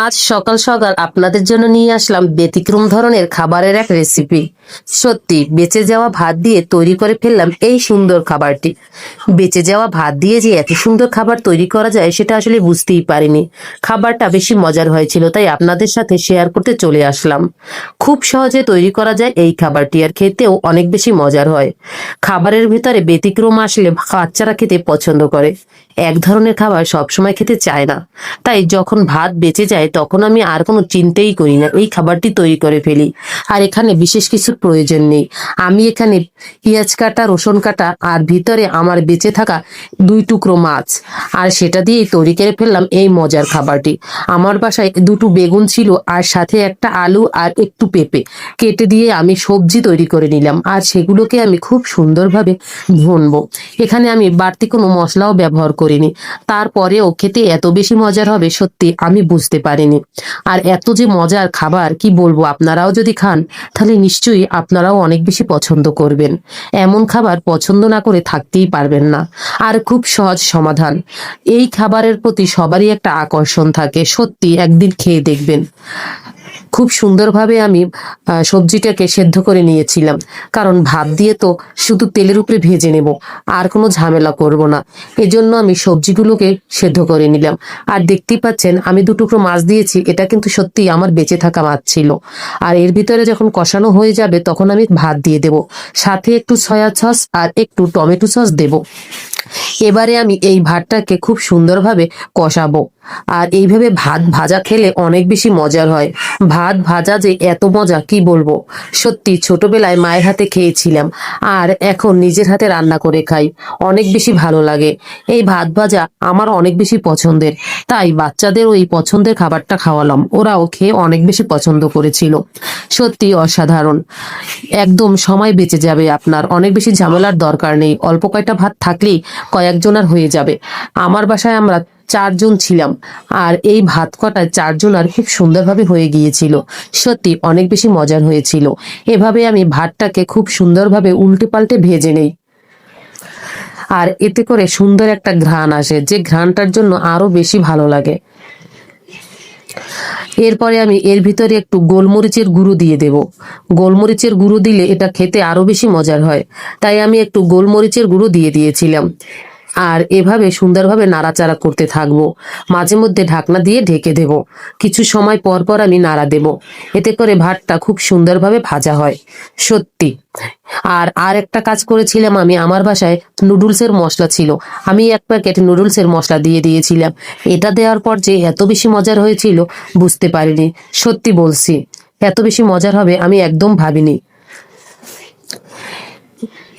আজ সকাল সকাল আপনাদের জন্য নিয়ে আসলাম ব্যতিক্রম ধরনের খাবারের এক রেসিপি সত্যি, বেঁচে যাওয়া ভাত দিয়ে তৈরি করে ফেললাম এই সুন্দর খাবারটি। বেঁচে যাওয়া ভাত দিয়ে যে এত সুন্দর খাবার তৈরি করা যায়, সেটা আসলে বুঝতেই পারিনি। খাবারটা বেশি মজার হয়েছিল, তাই আপনাদের সাথে শেয়ার করতে চলে আসলাম। খুব সহজে তৈরি করা যায় এই খাবারটি, আর খেতেও অনেক বেশি মজার হয়। খাবারের ভিতরে ব্যতিক্রম আসলে বাচ্চারা খেতে পছন্দ করে। এক ধরনের খাবার সবসময় খেতে চায় না। তাই যখন ভাত বেঁচে যায় তখন আমি আর কোনো চিন্তাই করি না। এই খাবারটি তৈরি করে ফেলি। আর এখানে বিশেষ কিছু প্রয়োজন নেই। আমি এখানে পেঁয়াজ কাটা, রসুন কাটা আর ভিতরে আমার বেঁচে থাকা দুই টুকরো মাছ। আর সেটা দিয়েই তৈরি করে ফেললাম এই মজার খাবারটি। আমার বাসায় দুটো বেগুন ছিল আর সাথে একটা আলু আর একটু পেঁপে। কেটে দিয়ে আমি সবজি তৈরি করে নিলাম আর সেগুলোকে আমি খুব সুন্দরভাবে ভুনবো। এখানে আমি বাড়তি কোনো মশলাও ব্যবহার করিনি। তারপরেও খেতে এত বেশি মজার হবে সত্যি আমি বুঝতে পারিনি। আর এত যে মজার খাবার, কি বলব আপনারাও যদি খান, তাহলে নিশ্চয়ই আপনারাও অনেক বেশি পছন্দ করবেন। এমন খাবার পছন্দ না করে থাকতেই পারবেন না। আর খুব সহজ সমাধান। এই খাবারের প্রতি সবারই একটা আকর্ষণ থাকে। সত্যি একদিন খেয়ে দেখবেন। খুব সুন্দরভাবে আমি সবজিটাকে সেদ্ধ করে নিয়েছিলাম। কারণ ভাত দিয়ে তো শুধু তেলের উপরে ভেজে নেব, আর কোনো ঝামেলা করব না। এজন্য আমি সবজিগুলোকে সেদ্ধ করে নিলাম। আর দেখতেই পাচ্ছেন, আমি দুটুকরো মাছ দিয়েছি, এটা কিন্তু সত্যি আমার বেঁচে থাকা মাছ ছিল। আর এর ভিতরে যখন কষানো হয়ে যাবে, তখন আমি ভাত দিয়ে দেব। সাথে একটু সয়া সস আর একটু টমেটো সস দেব। এবারে আমি এই ভাতটাকে খুব সুন্দরভাবে কষাবো। আর এইভাবে ভাত ভাজা খেলে অনেক বেশি মজার হয়। ভাত ভাজা যে এত মজা, কি বলব? সত্যি, ছোটবেলায় মায়ের হাতে খেয়েছিলাম, আর এখন নিজের হাতে রান্না করে খাই। অনেক বেশি ভালো লাগে। এই ভাত ভাজা আমার অনেক বেশি পছন্দের, তাই বাচ্চাদের ওই পছন্দের খাবারটা খাওয়ালাম। ওরাও খেয়ে অনেক বেশি পছন্দ করেছিল। সত্যি অসাধারণ। একদম সময় বেঁচে যাবে আপনার। অনেক বেশি ঝামেলার দরকার নেই। অল্প কয়টা ভাত থাকলেই কয়েকজনের হয়ে যাবে। আমার বাসায় আমরা চারজন ছিলাম। আর এই ভাত কটায় চারজন আর খুব সুন্দরভাবে হয়ে গিয়েছিল। সত্যি অনেক বেশি মজার হয়েছিল। এভাবে আমি ভাতটাকে খুব সুন্দরভাবে উল্টে পাল্টে ভেজে নেই। আর এতে করে সুন্দর একটা ঘ্রাণ আসে, যে ঘ্রাণটার জন্য আরও বেশি ভালো লাগে। এরপরে আমি এর ভিতরে একটু গোলমরিচের গুঁড়ো দিয়ে দেব। গোলমরিচের গুঁড়ো দিলে এটা খেতে আরও বেশি মজার হয়। তাই আমি একটু গোলমরিচের গুঁড়ো দিয়ে দিয়েছিলাম। আর এভাবে সুন্দরভাবে নাড়াচাড়া করতে থাকব। মাঝে মধ্যে ঢাকনা দিয়ে ঢেকে দেব। কিছু সময় পর পর আমি নাড়া দেব। এতে করে ভাতটা খুব সুন্দরভাবে ভাজা হয়। সত্যি। আর আর একটা কাজ করেছিলাম আমি, আমার বাসায় নুডলসের মশলা ছিল। আমি এক প্যাকেট নুডলসের মশলা দিয়ে দিয়েছিলাম। এটা দেওয়ার পর যে এত বেশি মজার হয়েছিল, বুঝতে পারিনি। সত্যি বলছি, এত বেশি মজার হবে আমি একদম ভাবিনি।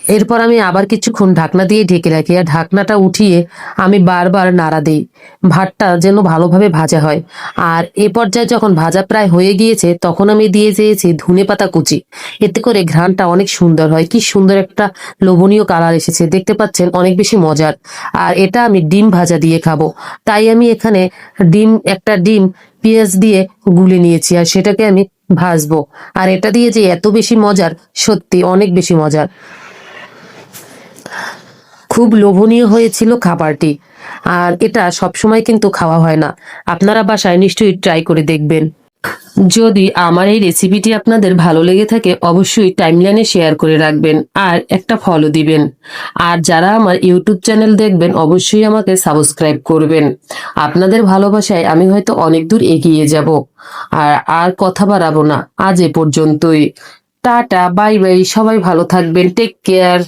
এরপর আমি আবার কিছুক্ষণ ঢাকনা দিয়ে ঢেকে রাখি আর ঢাকনাটা উঠিয়ে আমি বারবার নাড়া দিই। ভাতটা যেন ভালোভাবে ভাজা হয়। আর এ পর্যায়ে যখন ভাজা প্রায় হয়ে গিয়েছে, তখন আমি দিয়ে চেয়েছি ধনে পাতা কুচি। এতে করে ঘ্রাণটা অনেক সুন্দর হয়। কি সুন্দর একটা লোভনীয় কালার এসেছে। দেখতে পাচ্ছেন, অনেক বেশি মজার। আর এটা আমি ডিম ভাজা দিয়ে খাব। তাই আমি এখানে ডিম, একটা ডিম, পেঁয়াজ দিয়ে গুলে নিয়েছি আর সেটাকে আমি ভাজবো। আর এটা দিয়ে যে এত বেশি মজার, সত্যি অনেক বেশি মজার। খুব লোভনীয় হয়েছিল খাবারটি। আর এটা সবসময় কিন্তু খাওয়া হয় না। আপনারা বাসায় নিশ্চয়ই ট্রাই করে দেখবেন। যদি আমার এই রেসিপিটি আপনাদের ভালো লেগে থাকে, অবশ্যই টাইমলাইনে শেয়ার করে রাখবেন আর একটা ফলো দিবেন। আর যারা আমার ইউটিউব চ্যানেল দেখবেন, অবশ্যই আমাকে সাবস্ক্রাইব করবেন। আপনাদের ভালোবাসায় আমি হয়তো অনেক দূর এগিয়ে যাব। আর আর কথা বাড়াবো না। আজ এ পর্যন্তই। টাটা বাই বাই সবাই ভালো থাকবেন। Take care